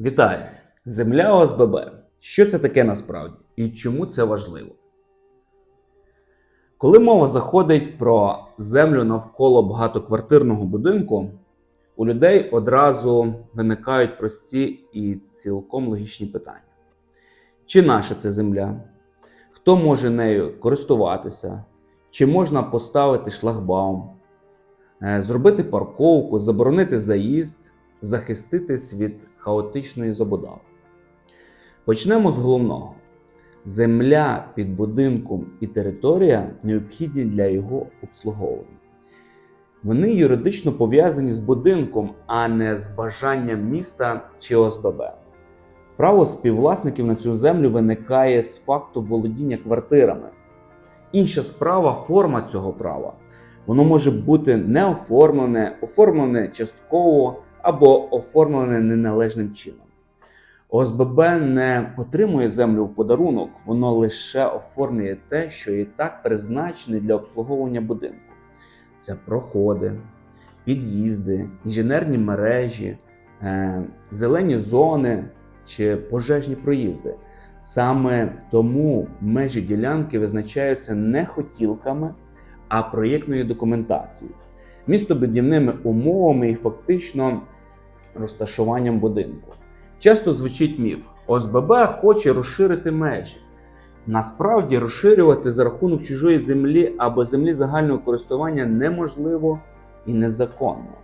Вітаю! Земля ОСББ. Що це таке насправді і чому це важливо? Коли мова заходить про землю навколо багатоквартирного будинку, у людей одразу виникають прості і цілком логічні питання: чи наша це земля? Хто може нею користуватися? Чи можна поставити шлагбаум, е, зробити парковку, заборонити заїзд, захиститись від хаотичної забудови? Почнемо з головного. Земля під будинком і територія необхідні для його обслуговування. Вони юридично пов'язані з будинком, а не з бажанням міста чи ОСББ. Право співвласників на цю землю виникає з факту володіння квартирами. Інша справа форма цього права. Воно може бути не оформлене, оформлене частково або оформлене неналежним чином. ОСББ не отримує землю в подарунок, воно лише оформлює те, що і так призначене для обслуговування будинку. Це проходи, під'їзди, інженерні мережі, е, зелені зони чи пожежні проїзди. Саме тому межі ділянки визначаються не хотілками, а проєктною документацією, містобудівними умовами і фактично розташуванням будинку. Часто звучить міф: ОСББ хоче розширити межі. Насправді розширювати за рахунок чужої землі або землі загального користування неможливо і незаконно.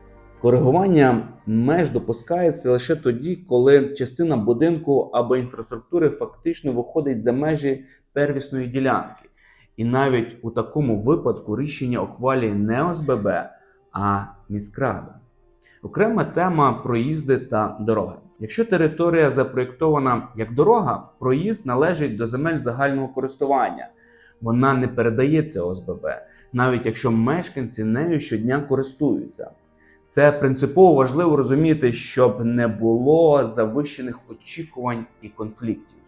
Коригування меж допускається лише тоді, коли частина будинку або інфраструктури фактично виходить за межі первісної ділянки. І навіть у такому випадку рішення ухвалює не ОСББ, а міськрада. Окрема тема проїзди та дороги. Якщо територія запроєктована як дорога, проїзд належить до земель загального користування. Вона не передається ОСББ, навіть якщо мешканці нею щодня користуються. Це принципово важливо розуміти, щоб не було завищених очікувань і конфліктів.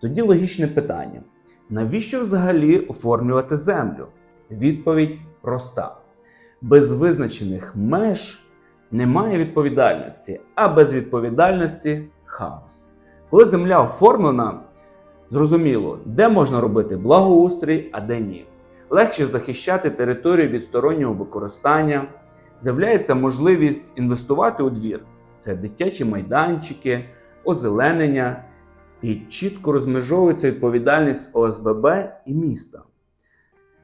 Тоді логічне питання: навіщо взагалі оформлювати землю? Відповідь проста: без визначених меж немає відповідальності, а без відповідальності хаос. Коли земля оформлена, зрозуміло, де можна робити благоустрій, а де ні. Легше захищати територію від стороннього використання. З'являється можливість інвестувати у двір. Це дитячі майданчики, озеленення і чітко розмежовується відповідальність ОСББ і міста.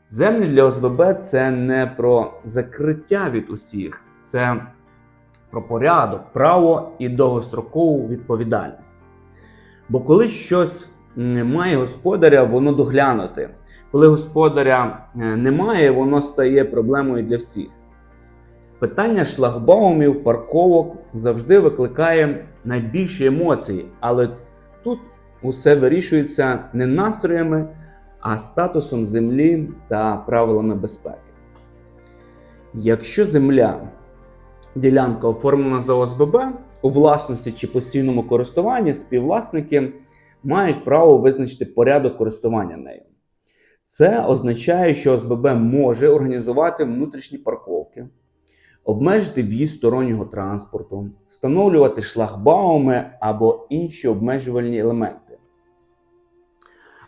Землі для ОСББ це не про закриття від усіх, це про порядок, право і довгострокову відповідальність. Бо коли щось має господаря, воно доглянути. Коли господаря е, немає, воно стає проблемою для всіх. Питання шлагбаумів, парковок завжди викликає найбільші емоції, але тут усе вирішується не настроями, а статусом землі та правилами безпеки. Якщо земля ділянка оформлена за ОСББ у власності чи постійному користуванні, співвласники мають право визначити порядок користування нею. Це означає, що ОСББ може організувати внутрішні парковки, обмежити в'їзд стороннього транспорту, встановлювати шлагбауми або інші обмежувальні елементи.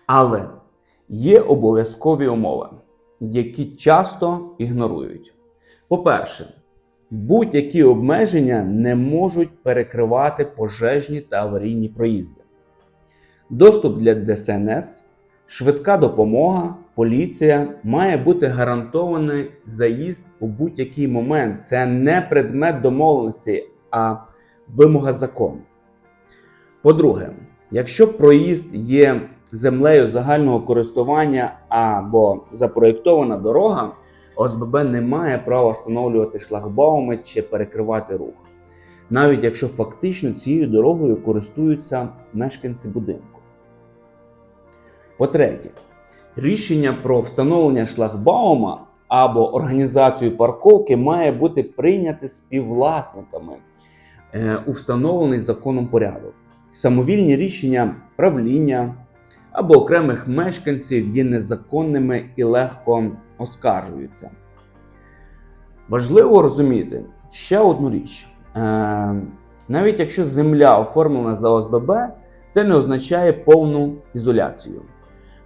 Але є обов'язкові умови, які часто ігнорують. По-перше, будь-які обмеження не можуть перекривати пожежні та аварійні проїзди. Доступ для ДСНС, швидка допомога, поліція має бути гарантований заїзд у будь-який момент. Це не предмет домовленості, а вимога закону. По-друге, якщо проїзд є землею загального користування або запроєктована дорога, ОСББ не має права встановлювати шлагбауми чи перекривати рух, навіть якщо фактично цією дорогою користуються мешканці будинку. По-третє, рішення про встановлення шлагбаума або організацію парковки має бути прийняте співвласниками е, у встановлений законом порядок. Самовільні рішення правління або окремих мешканців є незаконними і легко оскаржуються. Важливо розуміти ще одну річ: Е, Навіть якщо земля оформлена за ОСББ, це не означає повну ізоляцію.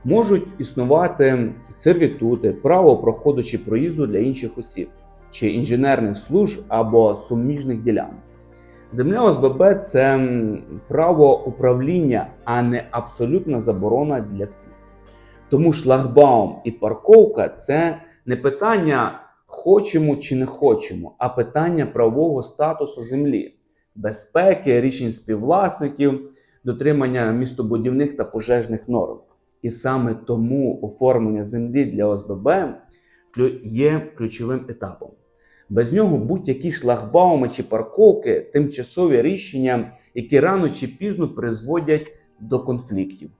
Можуть існувати сервітути, право проходу чи проїзду для інших осіб, чи інженерних служб або суміжних ділянок. Земля ОСББ це право управління, а не абсолютна заборона для всіх. Тому шлагбаум і парковка це не питання хочемо чи не хочемо, а питання правового статусу землі, безпеки, рішень співвласників, дотримання містобудівних та пожежних норм. І саме тому оформлення землі для ОСББ є ключовим етапом. Без нього будь-які шлагбауми чи парковки тимчасові рішення, які рано чи пізно призводять до конфліктів.